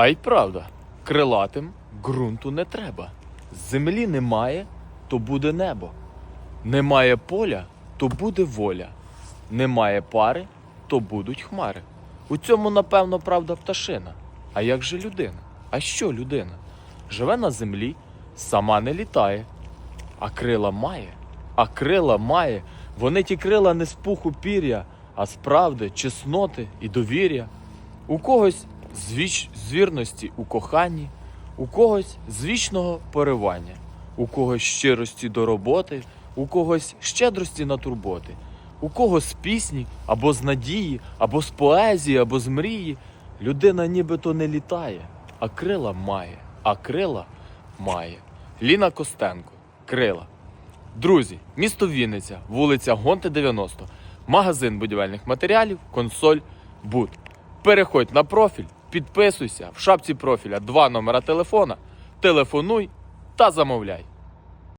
А й правда, крилатим ґрунту не треба. Землі немає, то буде небо. Немає поля, то буде воля. Немає пари, то будуть хмари. У цьому, напевно, правда пташина. А як же людина? А що людина? Живе на землі, сама не літає. А крила має, а крила має. Вони ті крила не з пуху пір'я, а з правди, чесноти і довір'я. У когось з віч... з вірності у коханні, у когось з вічного поривання, у когось щирості до роботи, у когось щедрості на турботи, у когось з пісні, або з надії, або з поезії, або з мрії. Людина нібито не літає, а крила має, а крила має. Ліна Костенко, крила. Друзі, місто Вінниця, вулиця Гонти 90, магазин будівельних матеріалів, консоль Буд. Переходь на профіль, підписуйся в шапці профіля два номера телефона, телефонуй та замовляй.